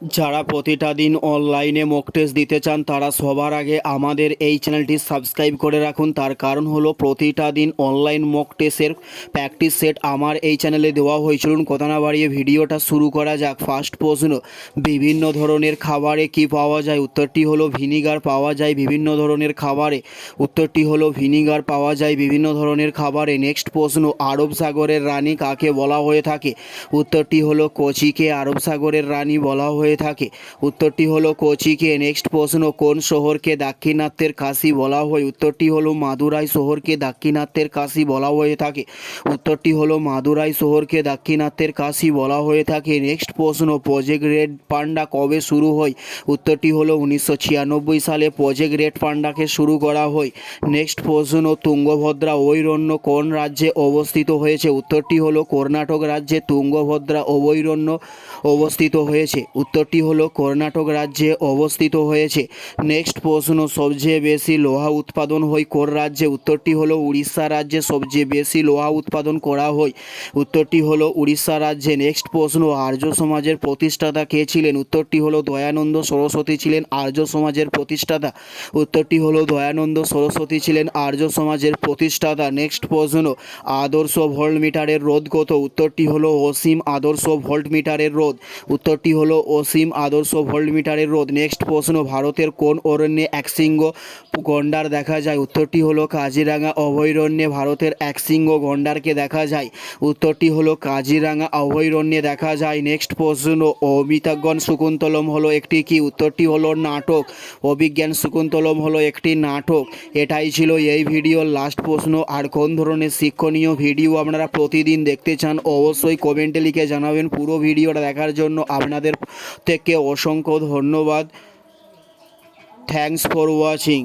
যারা প্রতিটা দিন অনলাইনে মক টেস্ট দিতে চান, তারা সবার আগে আমাদের এই চ্যানেলটি সাবস্ক্রাইব করে রাখুন। তার কারণ হলো, প্রতিটা দিন অনলাইন মক টেস্টের প্র্যাকটিস সেট আমার এই চ্যানেলে দেওয়া হয়েছিল কথা না বাড়িয়ে ভিডিওটা শুরু করা যাক। ফার্স্ট প্রশ্ন, বিভিন্ন ধরনের খাবারে কি পাওয়া যায়? উত্তরটি হলো ভিনিগার পাওয়া যায় বিভিন্ন ধরনের খাবারে। উত্তরটি হলো ভিনিগার পাওয়া যায় বিভিন্ন ধরনের খাবারে। নেক্সট প্রশ্ন, আরব সাগরের রানী কাকে বলা হয়ে থাকে? উত্তরটি হলো, কোচিকে আরব সাগরের রানী বলা হয়ে থাকে। উত্তরটি হলো কোচিকে। নেক্সট প্রশ্ন, কোন শহরকে দাক্ষিণাত্যের কাশি বলা হয়? উত্তরটি হলো মাদুরাই শহরকে দাক্ষিণাত্যের কাশি বলা হয়ে থাকে। উত্তরটি হলো মাদুরাই শহরকে দাক্ষিণাত্যের কাশি বলা হয়ে থাকে। নেক্সট প্রশ্ন, প্রজেক্ট রেড পান্ডা কবে শুরু হয়? উত্তরটি হলো উনিশশো ছিয়ানব্বই সালে প্রজেক্ট রেড পান্ডাকে শুরু করা হয়। নেক্সট প্রশ্ন, তুঙ্গভদ্রা ঐরণ্য কোন রাজ্যে অবস্থিত হয়েছে? উত্তরটি হলো কর্ণাটক রাজ্যে তুঙ্গভদ্রা অভৈরণ্য অবস্থিত হয়েছে। উত্তরটি হলো, কর্ণাটক রাজ্যে অবস্থিত হয়েছে। নেক্সট প্রশ্ন, সবচেয়ে বেশি লোহা উৎপাদন হয় কোন রাজ্যে? উত্তরটি হলো, উড়িষ্যা রাজ্যে সবচেয়ে বেশি লোহা উৎপাদন করা হয়। উত্তরটি হলো, উড়িষ্যা রাজ্যে। নেক্সট প্রশ্ন, আর্য সমাজের প্রতিষ্ঠাতা কে ছিলেন? উত্তরটি হলো, দয়ানন্দ সরস্বতী ছিলেন আর্য সমাজের প্রতিষ্ঠাতা। উত্তরটি হলো, দয়ানন্দ সরস্বতী ছিলেন আর্য সমাজের প্রতিষ্ঠাতা। নেক্সট প্রশ্ন, আদর্শ ভোল্ট মিটারের রোধ কত? উত্তরটি হলো, অসীম আদর্শ ভোল্ট মিটারের রোধ। উত্তরটি হলো অসীম আদর্শ ভোল্ট মিটারের রোধ। নেক্সট প্রশ্ন, ভারতের কোন অরণ্যে একশৃঙ্গ গন্ডার দেখা যায়? উত্তরটি হলো কাজিরাঙা অভয়ারণ্যে ভারতের একশৃঙ্গ গন্ডারকে দেখা যায়। উত্তরটি হলো কাজিরাঙা অভয়ারণ্যে দেখা যায়। নেক্সট প্রশ্ন অমিতাজ্ঞান শকুন্তলম হলো একটি কি? উত্তরটি হলো নাটক। অভিজ্ঞান শকুন্তলম হলো একটি নাটক। এটাই ছিল এই ভিডিওর লাস্ট প্রশ্ন, আর কোন ধরনের শিক্ষণীয় ভিডিও আপনারা প্রতিদিন দেখতে চান? অবশ্যই কমেন্টে লিখে জানাবেন। পুরো ভিডিওটা দেখার জন্য আপনাদের থেকে অসংখ্য ধন্যবাদ। Thanks for watching